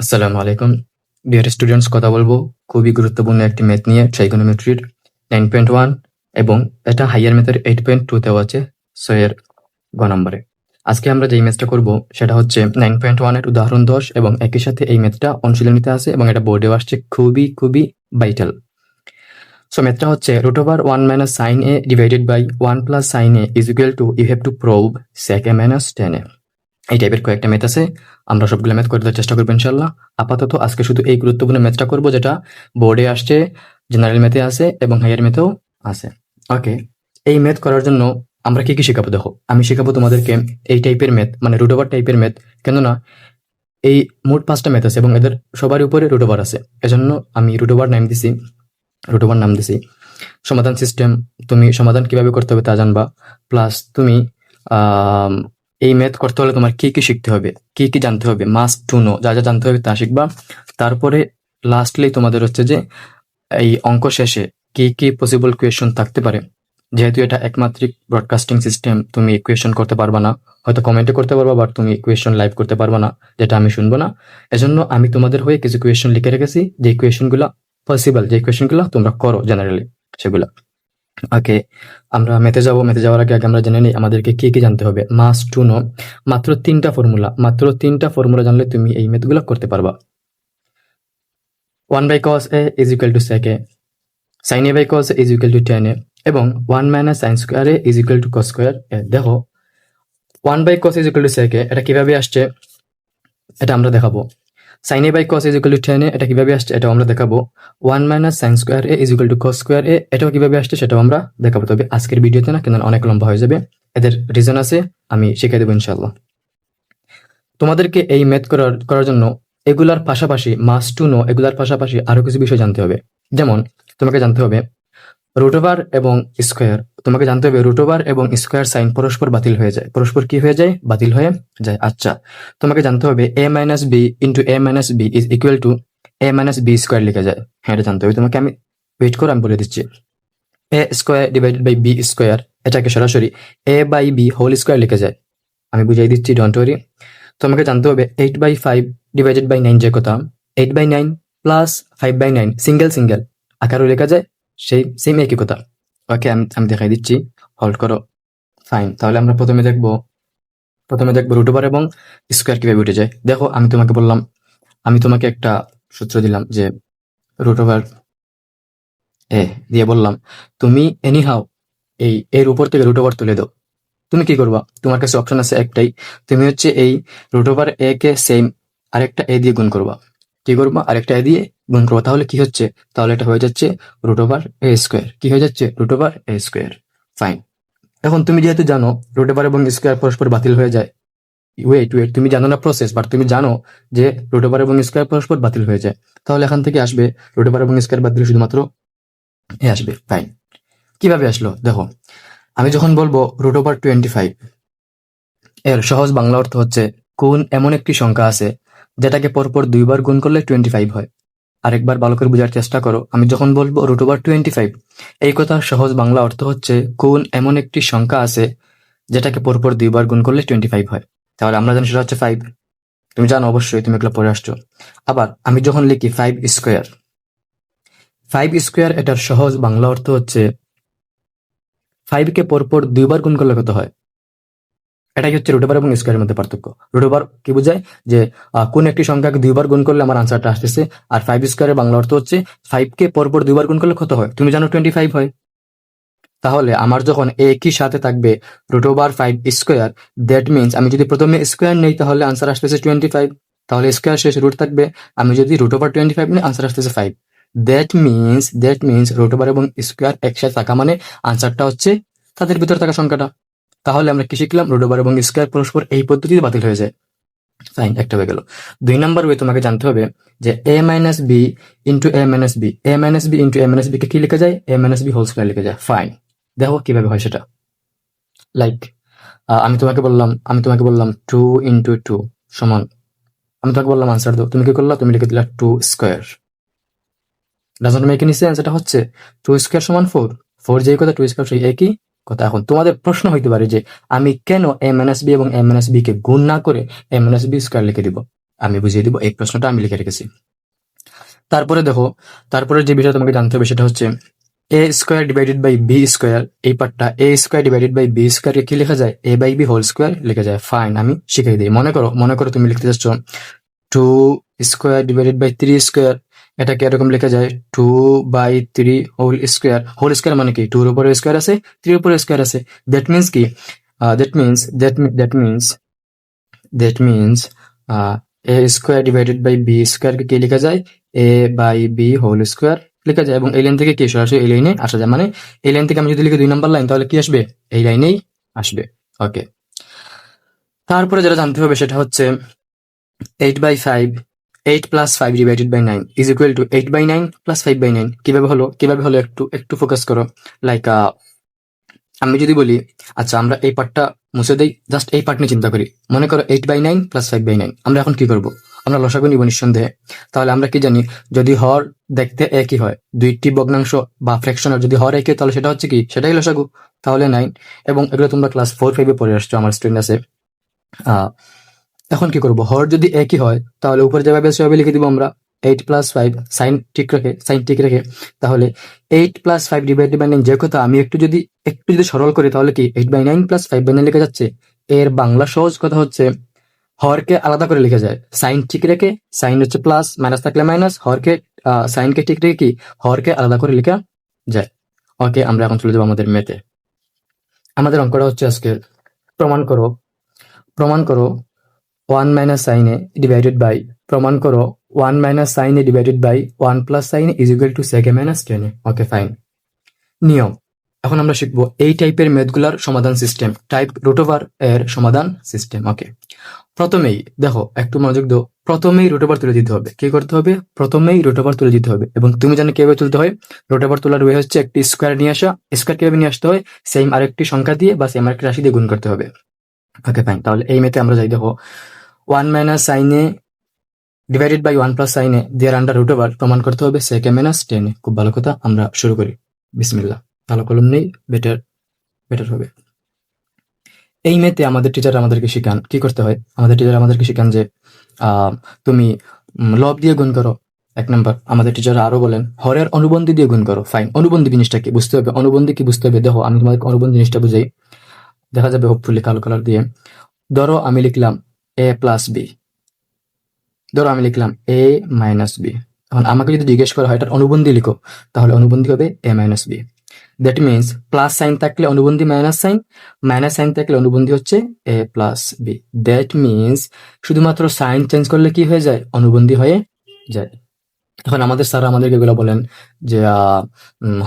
আসসালামু আলাইকুম। Dear students কথা বলব। খুবই গুরুত্বপূর্ণ একটি ম্যাথ নিয়ে ট্রাইগোনোমেট্রির নাইন পয়েন্ট ওয়ান এবং এটা হাইয়ার ম্যাথের এইট পয়েন্ট টু তেও আছে এর গ নম্বরে। আজকে আমরা যেই ম্যাথটা করব, সেটা হচ্ছে নাইন পয়েন্ট ওয়ানের উদাহরণ দশ এবং একই সাথে এই ম্যাথটা অনুশীলনীতে আছে এবং এটা বোর্ডেও আসছে, খুবই খুবই ভাইটাল সো ম্যাথটা হচ্ছে root over one minus sine A divided by one plus sine A is equal to you have to prove sec A minus tan A এই টাইপের কয়েকটা ম্যাথ আছে। আমরা সবগুলো ম্যাথ করে দেওয়ার চেষ্টা করব ইনশাল্লাহ। আপাতত আজকে শুধু এই গুরুত্বপূর্ণ ম্যাথটা করব যেটা বোর্ডে আসছে জেনারেল ম্যাথে আছে এবং হাইয়ার ম্যাথেও আছে। ওকে এই ম্যাথ করার জন্য আমরা কি কি শেখাবো দেখো? আমি শেখাবো তোমাদেরকে এই টাইপের ম্যাথ মানে রুট ওভার টাইপের ম্যাথ কেননা এই মোট পাঁচটা ম্যাথ আছে এবং এদের সবার উপরে রুট ওভার আছে। এজন্য আমি রুট ওভার নাম দিছি রুট ওভার নাম দিছি। সমাধান সিস্টেম তুমি সমাধান কীভাবে করতে হবে তা জানবা। প্লাস তুমি এই ম্যাথ করতে হলে তোমার কি কি শিখতে হবে, কি কি জানতে হবে মাস্ট টু নো যা যা জানতে হবে তা শিখবা। তারপরে লাস্টলি তোমাদের হচ্ছে যে, এই অঙ্ক শেষে কি কি পসিবল কোয়েশন থাকতে পারে। যেহেতু এটা একমাত্রিক ব্রডকাস্টিং সিস্টেম তুমি কোয়েশন করতে পারবা না। হয়তো কমেন্টে করতে পারবা বাট তুমি কোয়েশন লাইভ করতে পারবা না, যেটা আমি শুনব না। এজন্য আমি তোমাদের হয়ে কিছু কোয়েশন লিখে রেখেছি। যে কোয়েশনগুলো পসিবল যে কোয়েশনগুলো তোমরা করো জেনারেলি সেগুলো। ওকে আমরা মেতে যাব, মেতে যাওয়ার আগে আগে আমরা জেনে নিই আমাদেরকে কি কি জানতে হবে। মাস টু নো মাত্র তিনটা ফর্মুলা মাত্র তিনটা ফর্মুলা জানলে তুমি এই মেথগুলো করতে পারবা। One by cos A is equal to sec A sine A by cos is equal to tan A এবং one minus sine square A is equal to cos square A দেখো one by cos is equal to sec A এটা কীভাবে আসছে? এটা আমরা দেখাবো। Sine A by cos is equal to tan A এটা কীভাবে আসছে এটাও আমরা দেখাবো। One minus sine square A is equal to cos square A এটাও কীভাবে আসছে সেটাও আমরা দেখাবো। তবে আজকের ভিডিওতে না কেন অনেক লম্বা হয়ে যাবে, এদের রিজন আছে, আমি শিখিয়ে দেবো ইনশাল্লাহ তোমাদেরকে এই ম্যাথ করার করার জন্য এগুলার পাশাপাশি মাস টু নো, এগুলার পাশাপাশি আরও কিছু বিষয় জানতে হবে। যেমন, তোমাকে জানতে হবে রুটোভার এবং স্কোয়ার তোমাকে জানতে হবে রুটোভার এবং স্কোয়ার সাইন পরস্পর বাতিল হয়ে যায়। পরস্পর কি হয়ে যায়? বাতিল হয়ে যায়। আচ্ছা তোমাকে জানতে হবে A minus B into A minus B is equal to A minus B square লিখে যায়। হ্যাঁ এটা জানতে হবে। তোমাকে আমি ওয়েট করে আমি বলে দিচ্ছি। A square divided by B square এটাকে সরাসরি A by B whole square লিখে যায়। আমি বুঝিয়ে দিচ্ছি ডোন্ট ওয়ারি তোমাকে জানতে হবে eight by five divided by nine যে কথা eight by nine plus five by nine single single আকারও লেখা যায়। সেই সেম একই কথা। ওকে আমি আমি দেখাই দিচ্ছি। হোল্ড করো। ফাইন তাহলে আমরা প্রথমে দেখব প্রথমে দেখব রুট ওভার এবং স্কোয়ার কীভাবে উঠে যায়। দেখো, আমি তোমাকে বললাম, আমি তোমাকে একটা সূত্র দিলাম যে রুট ওভার এ দিয়ে বললাম, তুমি এনি হাও এই এর উপর থেকে রুট ওভার তুলে দাও। তুমি কি করবা? তোমার কাছে অপশন আছে একটাই। তুমি হচ্ছে এই রুট ওভার এ কে সেম আরেকটা এ দিয়ে গুণ করবা। কি করবা? আরেকটা দিয়ে গুণ করবা। তাহলে কি হচ্ছে? তাহলে এটা হয়ে যাচ্ছে রুট ওভার এ স্কোয়ার কি হয়ে যাচ্ছে? Root over A square fine এখন তুমি যেহেতু জানো রুট ওভার এবং স্কোয়ার পরস্পর বাতিল হয়ে যায়। ওয়েট ওয়েট তুমি জানো না প্রসেস বাট তুমি জানো যে রুট ওভার এবং স্কোয়ার পরস্পর বাতিল হয়ে যায়। তাহলে এখান থেকে আসবে রুট ওভার এবং স্কোয়ার বাদ দিলে শুধুমাত্র এ আসবে। ফাইন কীভাবে আসলো? দেখো, আমি যখন বলব রুট ওভার টোয়েন্টি ফাইভ এর সহজ বাংলা অর্থ হচ্ছে কোন এমন একটি সংখ্যা আছে যেটাকে পরপর দুইবার গুণ করলে টোয়েন্টি ফাইভ হয়। আরেকবার ভালো করে বোঝার চেষ্টা করো। আমি যখন বলব রুট ওভার টোয়েন্টি ফাইভ এই কথার সহজ বাংলা অর্থ হচ্ছে কোন এমন একটি সংখ্যা আছে যেটাকে পরপর দুইবার গুণ করলে টোয়েন্টি ফাইভ হয়। তাহলে আমরা জানি সেটা হচ্ছে ফাইভ তুমি জানো অবশ্যই, তুমি এগুলো পড়ে আসছো। আবার আমি যখন লিখি ফাইভ স্কোয়ার ফাইভ স্কোয়ার এটার সহজ বাংলা অর্থ হচ্ছে ফাইভ কে পরপর দুইবার গুণ করলে কত হয়? এটাই হচ্ছে রুটোবার এবং স্কোয়ারের মধ্যে পার্থক্য। রুটোবার কি বোঝায়? যে কোন একটি সংখ্যাকে দুইবার গুণ করলে আমার আনসারটা আসতেছে, আর ফাইভ স্কোয়ারের বাংলা অর্থ হচ্ছে ফাইভ কে পরপর দুইবার গুণ করলে কত হয়? তুমি জানো টোয়েন্টি ফাইভ হয়। তাহলে আমার যখন একই সাথে থাকবে root five square that means আমি যদি প্রথমে স্কোয়ার নেই, তাহলে আনসার আসতেছে টোয়েন্টি ফাইভ তাহলে স্কোয়ার শেষ রুট থাকবে। আমি যদি রুট টোয়েন্টি ফাইভ নিই আনসার আসতেছে five that means that means root over এবং স্কোয়ার একসাথে থাকা মানে আনসারটা হচ্ছে তাদের ভিতরে থাকা সংখ্যাটা। তাহলে আমরা কি শিখলাম? রুট ওভার এবং স্কোয়ার পরস্পর এই পদ্ধতিতে বাতিল হয়ে যায়। ফাইন একটা হয়ে গেল। দুই নাম্বার ওয়ে তোমাকে জানতে হবে যে A minus B into A minus B A minus B into A minus B কে কি লিখে যায়? A minus B whole square লিখে যায়। ফাইন দেখো কীভাবে হয় সেটা। লাইক আমি তোমাকে বললাম, আমি তোমাকে বললাম টু ইন্টু টু সমান। আমি তোমাকে বললাম আনসার দাও। তুমি কি করলা? তুমি লিখে দিলা two square doesn't make any sense এটা হচ্ছে টু স্কোয়ার সমান ফোর ফোর যেই কথা টু স্কোয়ার সেই একই। কথা এখন তোমাদের প্রশ্ন হইতে পারে যে, আমি কেন এম এন এস বি এবং এম এন এস বি কে গুণ না করে M N S B square লিখে দিব? আমি বুঝিয়ে দিব, এই প্রশ্নটা আমি লিখে রেখেছি। তারপরে দেখো, তারপরে যে বিষয় তোমাকে জানতে হবে সেটা হচ্ছে, A square divided by B square, এই পার্টটা A square divided by B স্কোয়ারকে কি লেখা যায়? A by B whole square লেখা যায়। ফাইন আমি শিখিয়ে দিই। মনে করো মনে করো তুমি লিখতে চাচ্ছ, two square divided by three square এটাকে এরকম লেখা যায় two by three whole square whole square মানে কি? টুর উপরে স্কোয়ার আছে থ্রির উপরে স্কোয়ার আছে। দ্যাট মিনস কি? That means that that means that means a square divided by b স্কোয়ারকে কি লেখা যায়? A by b whole square লেখা যায়। এবং এই লাইন থেকে কি সরাসরি এই লাইনে আসা যায়। মানে এই লাইন থেকে আমি যদি লিখি দুই নাম্বার লাইন তাহলে কি আসবে? এই লাইনেই আসবে। ওকে তারপরে যেটা জানতে হবে সেটা হচ্ছে eight by five eight plus five divided by nine is equal to eight by nine plus five by nine কীভাবে হলো? কীভাবে হলো একটু একটু ফোকাস করো। লাইক আমি যদি বলি আচ্ছা আমরা এই পার্টটা মুছে দেই জাস্ট এই পার্ট নিয়ে চিন্তা করি। মনে করো eight by nine plus five by nine আমরা এখন কি করব? আমরা লসাগু নিব নিঃসন্দেহে। তাহলে আমরা কি জানি, যদি হর দেখতে একই হয়, দুইটি ভগ্নাংশ বা ফ্র্যাকশনের যদি হর একই তাহলে সেটা হচ্ছে কি? সেটাই লসাগু। তাহলে নাইন এবং এগুলো তোমরা ক্লাস ফোর ফাইভে পড়ে আসছো, আমার স্টুডেন্ট আছে। এখন কি করব? হর যদি একই হয়, তাহলে উপরে যেভাবে সেভাবে লিখে দিব আমরা এইট প্লাস ফাইভ সাইন ঠিক রেখে সাইন ঠিক রেখে, তাহলে eight plus five divided by nine যে কথা আমি একটু যদি একটু যদি সরল করি, তাহলে কি eight by nine plus five by nine লেখা যাচ্ছে? এর বাংলা সহজ কথা হচ্ছে, হরকে আলাদা করে লিখে যায়। সাইন ঠিক রেখে সাইন হচ্ছে প্লাস মাইনাস থাকলে মাইনাস হরকে সাইনকে ঠিক রেখে কি? হরকে আলাদা করে লেখা যায়। ওকে, আমরা এখন চলে যাব আমাদের মেতে আমাদের অঙ্কটা হচ্ছে আজকে প্রমাণ করো। প্রমাণ করো one minus sine a divided by প্রমাণ করো one minus sine a divided by one plus sine is equal to sec minus tan a okay fine নিয়ম এখন আমরা শিখব এই টাইপের মেথগুলার সমাধান সিস্টেম টাইপ রুটোভার এর সমাধান সিস্টেম ওকে প্রথমেই দেখো একটু মনোযোগ দাও প্রথমেই রুটোভার তুলে দিতে হবে কি করতে হবে প্রথমেই রুটোভার তুলে দিতে হবে এবং তুমি জানো কীভাবে তুলতে হয় রুটোভার তোলার ওয়ে হচ্ছে একটি স্কোয়ার নিয়ে আসা স্কোয়ার কীভাবে নিয়ে আসতে হয় সেম আরেকটি সংখ্যা দিয়ে বা সেম আরেকটি রাশি দিয়ে গুণ করতে হবে। ওকে ফাইন তাহলে এই মেতে আমরা যাই, দেখো। ওয়ান মাইনাস সাইনে ডিভাইডেড বাই ওয়ান প্লাস সাইনে দেয়ার আন্ডার রুট ওভার প্রমাণ করতে হবে সেকে মাইনাস টেনে খুব ভালো কথা, আমরা শুরু করি। বিসমিল্লা ভালো কলম নেই বেটার বেটার হবে। এই মেতে আমাদের টিচার আমাদেরকে শিখান, কি করতে হয়? আমাদের টিচার আমাদেরকে শিখান যে তুমি লব দিয়ে গুণ করো, এক নম্বর আমাদের টিচার আরও বলেন, হরের অনুবন্ধী দিয়ে গুণ করো ফাইন অনুবন্ধী জিনিসটা কি? বুঝতে হবে, অনুবন্ধী কি বুঝতে হবে? দেখো, আমি তোমাদের অনুবন্ধী জিনিসটা বুঝাই। দেখা যাবে হোপফুলি কালো কালার দিয়ে। ধরো, আমি লিখলাম এ প্লাস বি ধরো আমি লিখলাম এ মাইনাস বি এখন আমাকে যদি জিজ্ঞেস করা হয়, এটার অনুবন্ধী লিখো, তাহলে অনুবন্ধী হবে a minus b that means plus sign থাকলে অনুবন্ধী মাইনাস সাইন মাইনাস সাইন থাকলে অনুবন্ধী হচ্ছে a plus b that means শুধুমাত্র সাইন চেঞ্জ করলে কি হয়ে যায়? অনুবন্ধী হয়ে যায়। এখন আমাদের স্যার আমাদেরকে এগুলো বলেন যে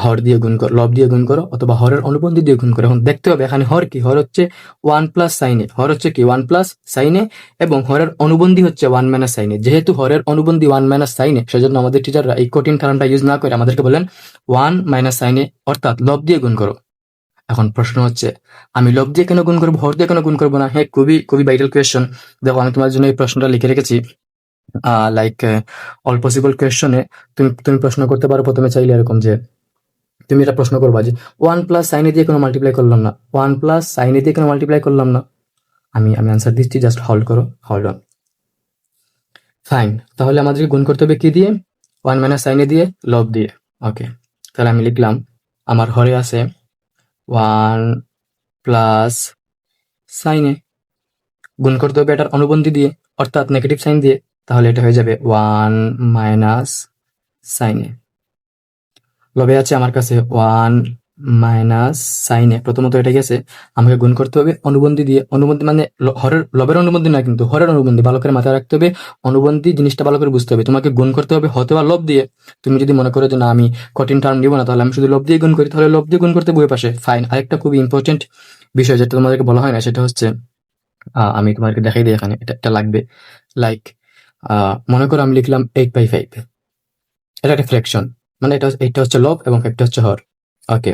হর দিয়ে গুণ করো, লব দিয়ে গুণ করো অথবা হরের অনুবন্ধী দিয়ে গুণ করো। এখন দেখতে হবে এখানে হর কি? হর হচ্ছে ওয়ান প্লাস সাইনে হর হচ্ছে কি? ওয়ান প্লাস সাইনে এবং হরের অনুবন্ধী হচ্ছে ওয়ান মাইনাস সাইনে যেহেতু হরের অনুবন্ধী ওয়ান মাইনাস সাইনে সেজন্য আমাদের টিচাররা এই কঠিন কারণটা ইউজ না করে আমাদেরকে বলেন ওয়ান মাইনাস সাইনে অর্থাৎ লব দিয়ে গুণ করো। এখন প্রশ্ন হচ্ছে, আমি লব দিয়ে কেন গুণ করব? হর দিয়ে কেন গুণ করব না? হ্যাঁ খুবই খুবই ভাইটাল কোয়েশ্চন দেখো, আমি তোমার জন্য এই প্রশ্নটা লিখে রেখেছি। লাইক অল পসিবল কোয়েশ্চনে তুমি তুমি প্রশ্ন করতে পারো প্রথমে চাইলে এরকম যে, তুমি এটা প্রশ্ন করবা যে ওয়ান প্লাস সাইনে দিয়ে কোনো মাল্টিপ্লাই করলাম না। ওয়ান প্লাস সাইনে দিয়ে কোনো মাল্টিপ্লাই করলাম না। আমি আমি আনসার দিচ্ছি জাস্ট হল্ড করো হল্ড অন ফাইন তাহলে আমাদেরকে গুণ করতে হবে কি দিয়ে? ওয়ান মাইনাস সাইনে দিয়ে লব দিয়ে। ওকে তাহলে আমি লিখলাম, আমার হরে আছে ওয়ান প্লাস সাইনে গুণ করতে হবে এটার অনুবন্ধী দিয়ে, অর্থাৎ নেগেটিভ সাইন দিয়ে। তাহলে এটা হয়ে যাবে ওয়ান মাইনাস সাইনে লবে আছে আমার কাছে ওয়ান মাইনাস সাইনে প্রথমত এটা গেছে আমাকে গুণ করতে হবে অনুবন্ধী দিয়ে। অনুবন্ধী মানে হরের লবের অনুবন্ধী না কিন্তু হরের অনুবন্ধী। ভালো করে মাথায় রাখতে হবে অনুবন্ধী জিনিসটা ভালো করে বুঝতে হবে। তোমাকে গুণ করতে হবে হতে বা লব দিয়ে। তুমি যদি মনে করো যে না, আমি কঠিন টার্ম নিব না, তাহলে আমি শুধু লব দিয়ে গুণ করি। তাহলে লব দিয়ে গুণ করতে বই পাশে। ফাইন আরেকটা খুবই ইম্পর্টেন্ট বিষয় যেটা তোমাদেরকে বলা হয় না, সেটা হচ্ছে আমি তোমাদেরকে দেখাই দিই এখানে। এটা লাগবে। লাইক মনে করো আমি লিখলাম এইট বাই ফাইভ এটা একটা ফ্র্যাকশন মানে এটা এটা হচ্ছে লব এবং একটা হচ্ছে হর। ওকে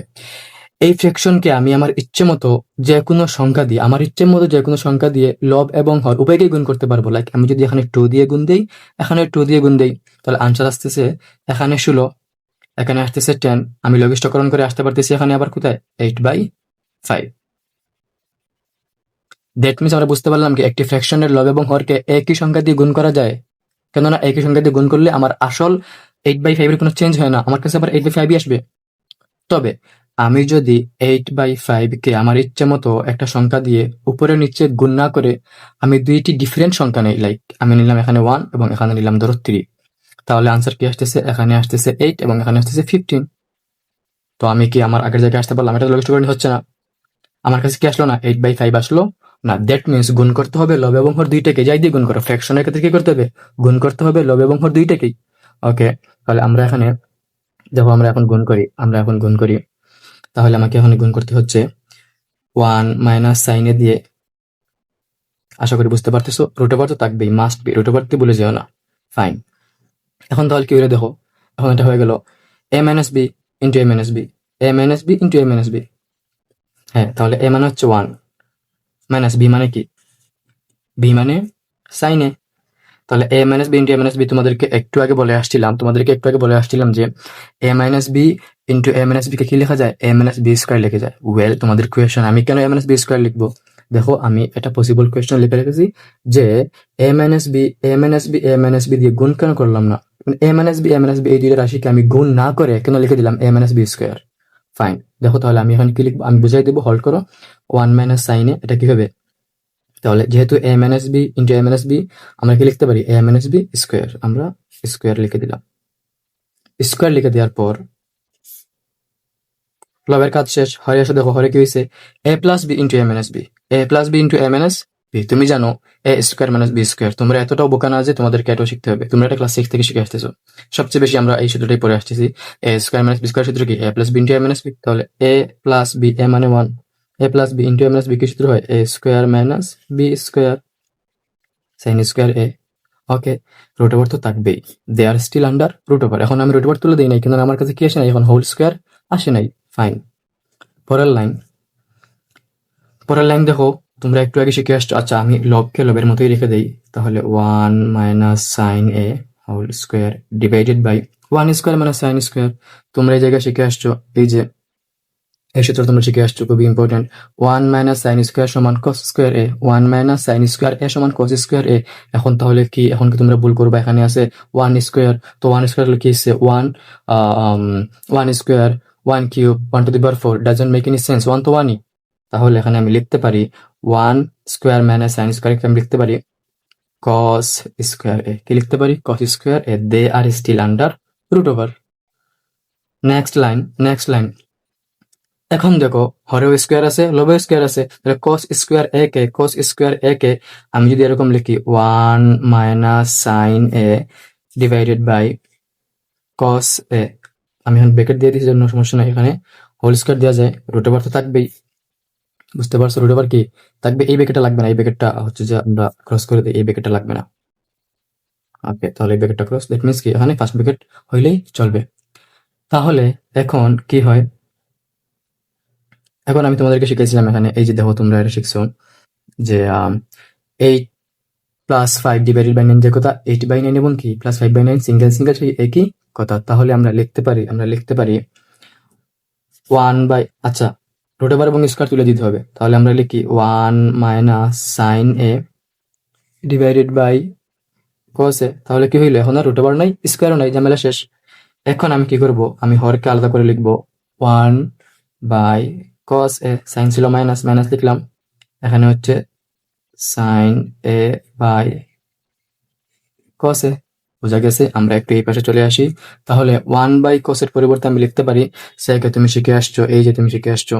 এই ফ্র্যাকশনকে আমি আমার ইচ্ছে মতো যে কোনো সংখ্যা দিয়ে, আমার ইচ্ছে মতো যে কোনো সংখ্যা দিয়ে লব এবং হর উভয়কেই গুণ করতে পারব। লাইক আমি যদি এখানে টু দিয়ে গুণ দেই, এখানে টু দিয়ে গুণ দেই, তাহলে আনসার আসতেছে এখানে ষোলো, এখানে আসতেছে টেন আমি লঘিষ্ঠকরণ করে আসতে পারতেছি এখানে আবার কোথায়? Eight by five that means আমরা বুঝতে পারলাম কি একটি ফ্র্যাকশনের লব এবং হরকে একই সংখ্যা দিয়ে গুণ করা যায়। কেননা একই সংখ্যা দিয়ে গুণ করলে আমার আসল এইট বাই ফাইভের কোনো চেঞ্জ হয় না। আমার কাছে আবার এইট বাই ফাইভই আসবে। তবে আমি যদি এইট বাই ফাইভকে আমার ইচ্ছে মতো একটা সংখ্যা দিয়ে উপরে নিচে গুণ না করে আমি দুইটি ডিফারেন্ট সংখ্যা নেই লাইক আমি নিলাম এখানে ওয়ান এবং এখানে নিলাম ধরো থ্রি তাহলে আনসার কি আসতেছে? এখানে আসতেছে এইট এবং এখানে আসতেছে ফিফটিন তো আমি কি আমার আগের জায়গায় আসতে পারলাম? এটা লজিস্ট করে হচ্ছে না। আমার কাছে কি আসলো না? এইট বাই ফাইভ আসলো। না দ্যাট মিনস গুণ করতে হবে লব এবং হর দুইটাকে। যাই দিয়ে গুণ করো ফ্র্যাকশনের ক্ষেত্রে কি করতে হবে? গুণ করতে হবে লব এবং হর দুইটাকেই। ওকে তাহলে আমরা এখানে, দেখো আমরা এখন গুণ করি, আমরা এখন গুণ করি। তাহলে আমাকে এখন গুণ করতে হচ্ছে ওয়ান মাইনাস সাইনে দিয়ে। আশা করি বুঝতে পারতেছো রুট তো থাকবেই মাস্ট বি রুট ওভারতে বলে যেও না। ফাইন এখন তাহলে কি হয়ে দেখো, এখন এটা হয়ে গেল a minus b into a minus b a minus b into a minus b হ্যাঁ তাহলে এ মানে হচ্ছে ওয়ান মাইনাস বি মানে কি বি মানে সাইনে তাহলে a minus b into a minus b তোমাদেরকে একটু আগে বলে আসছিলাম তোমাদেরকে একটু আগে বলে আসছিলাম যে a minus b into a minus b কে কি লেখা যায় এ মাইনাস বি স্কোয়ার লিখে যায় ওয়েল তোমাদের কোয়েশন আমি কেন এ মাইনাস বি স্কোয়ার লিখব দেখো আমি এটা পসিবল কোয়েশন লিখে রেখেছি যে a minus b a minus b a minus b দিয়ে গুণ কেন করলাম না a minus b a minus b এই দুইটা রাশিকে আমি গুণ না করে কেন লিখে দিলাম a minus b square fine দেখো তাহলে আমি এখন কি আমি বুঝাই দেবো হল্ড করো। ওয়ান মাইনাস সাইনে এটা কি হবে? তাহলে যেহেতু a minus b into a minus b আমরা কি লিখতে পারি? এ মাইনাস বি স্কোয়ার আমরা স্কোয়ার লিখে দিলাম। স্কোয়ার লিখে দেওয়ার পর লবের কাজ শেষ। হরে এসে দেখো, হরে কি হয়েছে a plus b into a minus b a plus b into a minus b তুমি জানো, a square minus b square, তোমরা এতটাও বোকা না যে তোমাদেরকে এটাও শিখতে হবে। তোমরা এটা ক্লাস সিক্স থেকে শিখে আসতেছো। সবচেয়ে বেশি আমরা এই সূত্রটাই পড়ে আসতেছি। A square minus b square সূত্র কি? A plus b into a minus b তাহলে এ প্লাস বি এ মানে one a plus b into a minus b কি সূত্র হয়? A square minus b square sine square a okay root over তো থাকবেই। They are still under root over এখন আমি root over তুলে দিই নাই, কিন্তু আমার কাছে কি আসে নাই? এখন হোল স্কোয়ার আসে নাই। ফাইন পরের লাইন পরের লাইন দেখো তোমরা একটু আগে শিখে আসছো। আচ্ছা আমি লবকে লবের মতোই রেখে দেই। তাহলে one minus sine a whole square divided by one square minus sine square তোমরা এই জায়গায় শিখে আসছো। এই যে, এই সূত্র তোমরা শিখে আসছো, খুবই important one minus sine square সমান cos square a one minus sine square a সমান কস স্কোয়ার এ এখন তাহলে কি, এখন কি তোমরা ভুল করবা? এখানে আছে ওয়ান স্কোয়ার তো ওয়ান স্কোয়ার কি হচ্ছে? One one square one cube one to the power four doesn't make any sense one তো ওয়ানই তাহলে এখানে আমি লিখতে পারি one square minus sine square আমি লিখতে পারি কস স্কোয়ার এ কি লিখতে পারি? Cos square a they are still under root over next line next line এখন দেখো, হরেও স্কোয়ার আছে লবেও স্কোয়ার আছে। তাহলে কস স্কোয়ার এ কে কস স্কোয়ার এ কে আমি যদি এরকম লিখি one minus sine a divided by cos a আমি এখন ব্রেকেট দিয়ে দিয়েছি জন্য সমস্যা নাই এখানে। হোল স্কোয়ার দেওয়া যায় রুট ওভার তো থাকবেই। বুঝতে পারছ রুট ওভার কি? থাকবে এই ব্রেকেটটা লাগবে না, এই ব্রেকেটটা হচ্ছে যে আমরা ক্রস করে দিই, এই ব্রেকেটটা লাগবে না। ওকে তাহলে এই ব্রেকেটটা ক্রস দ্যাট মিনস কি? এখানে ফার্স্ট ব্রেকেট হইলেই চলবে। তাহলে এখন কি হয়? এখন আমি তোমাদেরকে শিখেছিলাম এখানে, এই যে দেখো তোমরা এটা শিখছো যে eight plus five divided by nine যে কথা এইট বাই নাইন এবং কি? Plus five by nine single single সেই একই কথা। তাহলে আমরা লিখতে পারি, আমরা লিখতে পারি ওয়ান বাই আচ্ছা রুট ওভার এবং স্কোয়ার তুলে দিতে হবে। তাহলে আমরা লিখি one minus sine a divided by cos a. তাহলে কি হইল? এখন আর রুট ওভার নাই, স্কোয়ারও নাই, ঝামেলা শেষ। এখন আমি কি করব? আমি হরকে আলাদা করে লিখব one by cos a. Sign ছিল মাইনাস মাইনাস লিখলাম। এখানে হচ্ছে সাইন এ বাই কস এ। বোঝা গেছে, আমরা একটু এই পাশে চলে আসি। তাহলে ওয়ান বাই কসের পরিবর্তে আমি লিখতে পারি। সেকে তুমি শিখে আসছো, এই যে তুমি শিখে আসছো।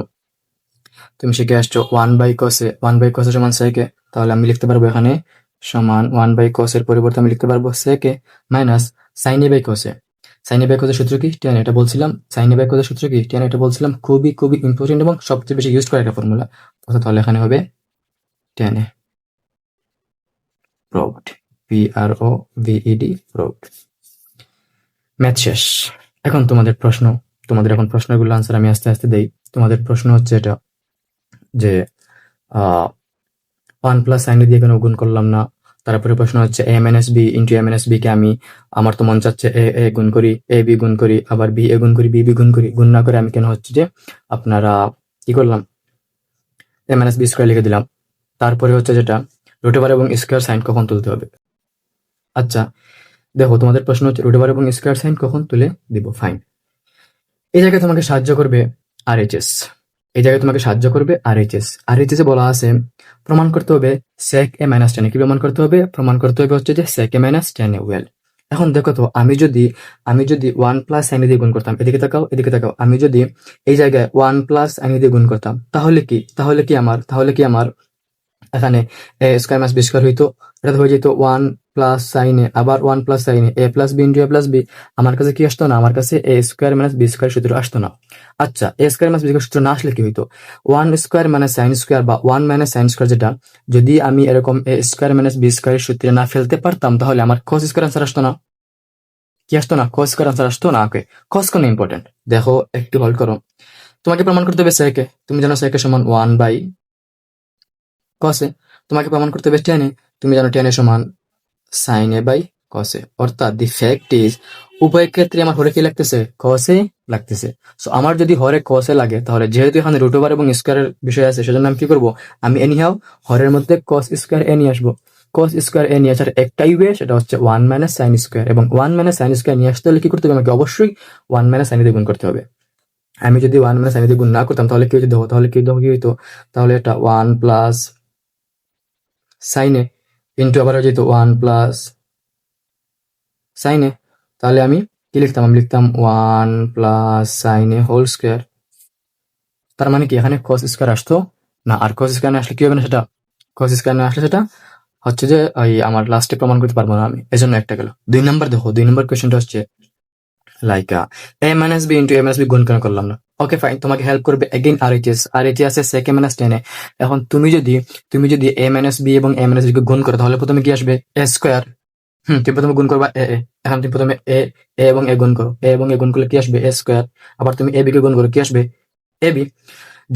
তুমি শিখে আসছো ওয়ান বাই কসে ওয়ান বাই কসে সমান সেকে তাহলে আমি লিখতে পারব এখানে সমান ওয়ান বাই কসের পরিবর্তে আমি লিখতে পারব সেকে মাইনাস সাইন বাই কসে সাইন বাই কসের সূত্র কি? টেন এটা বলছিলাম। সাইন বাই কসের সূত্র কি? টেন এটা বলছিলাম। খুবই খুবই ইম্পর্টেন্ট এবং সবচেয়ে বেশি ইউজ করা একটা ফর্মুলা অর্থাৎ তাহলে এখানে হবে tan a. Proved P R O V E D proved math শেষ। এখন তোমাদের প্রশ্ন, তোমাদের এখন প্রশ্নগুলো আনসার আমি আস্তে আস্তে দেই। তোমাদের প্রশ্ন হচ্ছে এটা যে ওয়ান প্লাস সাইন দিয়ে কেন গুণ করলাম না। তারপরে প্রশ্ন হচ্ছে M N S B into M N S B কে আমি, আমার তো মন চাচ্ছে এ এ গুণ করি এ বি গুণ করি, আবার বি এ গুণ করি বি বি গুণ করি, গুণ না করে আমি কেন হচ্ছে যে, আপনারা কি করলাম? M N S B square লিখে দিলাম। তারপরে হচ্ছে যেটা রুট ওভার এবং স্কোয়ার সাইন কখন তুলতে হবে? আচ্ছা দেখো, তোমাদের প্রশ্ন হচ্ছে রুট ওভার এবং স্কোয়ার সাইন কখন তুলে দিব? ফাইন এই জায়গায় তোমাকে সাহায্য করবে আর এইচএস এই জায়গায় তোমাকে সাহায্য করবে আর এইচএস আর এইচএস এ বলা আছে, প্রমাণ করতে হবে সেক এ মাইনাস টেন কি প্রমাণ করতে হবে? প্রমাণ করতে হবে হচ্ছে যে sec a minus tan a well এখন দেখো তো, আমি যদি আমি যদি ওয়ান প্লাস সাইন দিয়ে গুণ করতাম, এদিকে তাকাও এদিকে তাকাও। আমি যদি এই জায়গায় ওয়ান প্লাস সাইন দিয়ে গুণ করতাম, তাহলে কি? তাহলে কি আমার? তাহলে কি আমার? এখানে স্কোয়ার মাস বি স্কোয়ার হইতো, এটা হয়ে যেত ওয়ান প্লাস সাইনে আবার ওয়ান প্লাস সাইনে a plus b into a plus b আমার কাছে কি আসতো না? আমার কাছে a square minus b square সূত্র আসতো না। আচ্ছা a square minus b square সূত্র না আসলে কি হইতো? One square minus sine square বা ওয়ান মাইনাস সাইন স্কোয়ার যেটা, যদি আমি এরকম এ স্কোয়ার মাইনাস বি স্কোয়ারের সূত্রে না ফেলতে পারতাম, তাহলে আমার কস স্কোয়ার আনসার আসতো না। কি আসতো না? কস স্কোয়ার আনসার আসতো না, ওকে। কস কোন ইম্পর্টেন্ট দেখো, একটু হল্ড করো। তোমাকে প্রমাণ করতে হবে সেকে তুমি জানো সেকে সমান ওয়ান বাই কসে তোমাকে প্রমাণ করতে হবে টেনে তুমি জানো টেনে সমান সাইন এ বাই কসে অর্থাৎ দি ফ্যাক্ট ইজ উভয় ক্ষেত্রে আমার হরে কি লাগতেছে? কসে লাগতেছে। সো আমার যদি হরে কসে লাগে, তাহলে যেহেতু এখানে রুট ওভার এবং স্কোয়ারের বিষয় আছে, সেজন্য আমি কি করব? আমি এনিহাও হরের মধ্যে কস স্কোয়ার এ নিয়ে আসব। কস স্কোয়ার এ নিয়ে আসার একটাই ওয়ে সেটা হচ্ছে ওয়ান মাইনাস সাইন স্কোয়ার এবং ওয়ান মাইনাস সাইন স্কোয়ার নিয়ে আসতে হলে কি করতে হবে? আমাকে অবশ্যই ওয়ান মাইনাস সাইন দিয়ে গুণ করতে হবে। আমি যদি ওয়ান মাইনাস সাইন দিয়ে গুণ না করতাম, তাহলে কি দেখো তাহলে কি দেখো কি হইতো? তাহলে এটা ওয়ান প্লাস সাইনে ইন্টু আবার যেত ওয়ান প্লাস সাইনে তাহলে আমি কি লিখতাম? আমি লিখতাম ওয়ান প্লাস সাইনে হোল স্কোয়ার তার মানে কি? এখানে কস স্কোয়ার আসতো না। আর কস স্কোয়ার আসলে কি হবে না সেটা? কস স্কোয়ার আসলে সেটা হচ্ছে যে ওই আমার লাস্টে প্রমাণ করতে পারব না আমি। এজন্য একটা গেল। দুই নাম্বার দেখো, দুই নাম্বার কোয়েশ্চেনটা হচ্ছে, like a minus b into a minus b গুণ কেন করলাম না? ওকে ফাইন তোমাকে হেল্প করবে again R H S R H আছে সেকে মাইনাস টেনে এখন তুমি যদি তুমি যদি এ মাইনাস বি এবং এ মাইনাস বি গুণ করো, তাহলে প্রথমে কি আসবে? এ স্কোয়ার হুম, তুমি প্রথমে গুণ করবা এ এ এখন তুমি প্রথমে এ এ এবং এ গুণ করো। এ এবং এ গুণ করলে কি আসবে? এ স্কোয়ার আবার তুমি এ বি কে গুণ করো, কি আসবে? এ বি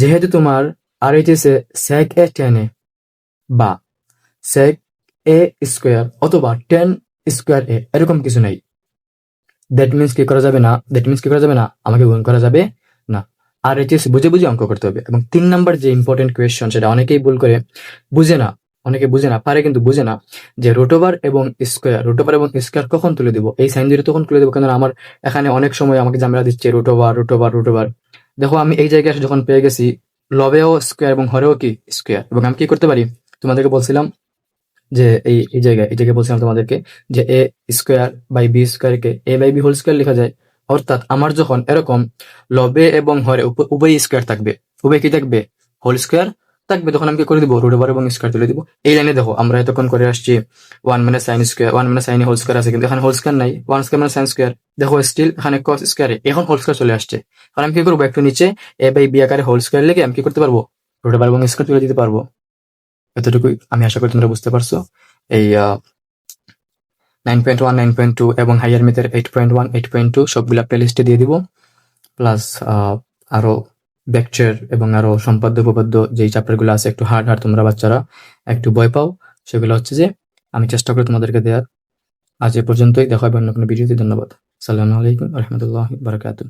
যেহেতু তোমার আর এইচ এস এ সেক এ টেনে বা সেক এ স্কোয়ার অথবা টেন স্কোয়ার এ এরকম কিছু নাই। দ্যাট মিনস কি করা যাবে না? দ্যাট মিনস কি করা যাবে না? আমাকে গুণ করা যাবে আর এইচএস বুঝে বুঝে অঙ্ক করতে হবে। এবং তিন নাম্বার যে ইম্পর্টেন্ট কোয়েশ্চন সেটা অনেকেই ভুল করে, বুঝে না, অনেকে বুঝে না, পারে কিন্তু বুঝে না, যে রোটোভার এবং স্কোয়ার রোটোভার এবং স্কোয়ার কখন তুলে দিব? এই সাইন দিয়ে তখন তুলে দেবো কেন আমার এখানে অনেক সময় আমাকে জামেলা দিচ্ছে রোটোভার রোটোভার রোটোভার দেখো, আমি এই জায়গায় যখন পেয়ে গেছি, লবেও স্কোয়ার এবং হরেও কি স্কোয়ার এবং আমি কি করতে পারি? তোমাদেরকে বলছিলাম যে এই এই জায়গায় এই জায়গায় বলছিলাম তোমাদেরকে যে এ স্কোয়ার বাই বি স্কোয়ারকে a by b whole square লেখা যায়। অর্থাৎ আমার যখন এরকম লবে এবং হরে উভয় স্কোয়ার থাকবে, উভয় কি থাকবে? হোল স্কোয়ার থাকবে, তখন আমি কি করে দিব? রুট ওভার এবং স্কোয়ার তুলে দিব। এই লাইনে দেখো, আমরা এতক্ষণ করে আসছি ওয়ান মানে সাইন স্কোয়ার ওয়ান মানে সাইন হোল স্কোয়ার আছে, কিন্তু এখানে হোল স্কোয়ার নাই ওয়ান স্কোয়ার মানে সাইন স্কোয়ার দেখো স্টিল এখানে কস স্কোয়ারে এখন হোল স্কোয়ার চলে আসছে। কারণ আমি কি করব? একটু নিচে এ বাই বি আকারে হোল স্কোয়ার লেগে আমি কি করতে পারব? রুট ওভার এবং স্কোয়ার তুলে দিতে পারব। এতটুকুই আমি আশা করি তোমরা বুঝতে পারছ। এই nine point one nine point two এবং higher মেথের eight point one eight point two সবগুলা প্লেলিস্টে দিয়ে দিব। প্লাস আরও ব্যাকচার এবং আরও সম্পাদ্য উপপাদ্য যেই চ্যাপ্টারগুলো আছে, একটু হার্ড হার্ড তোমরা বাচ্চারা একটু ভয় পাও, সেগুলো হচ্ছে যে আমি চেষ্টা করি তোমাদেরকে দেওয়ার। আজ এ পর্যন্তই, দেখা হবে অন্য কোনো ভিডিওতে, ধন্যবাদ। সালামু আলাইকুম রহমতুল্লাহ বারকাতুহ।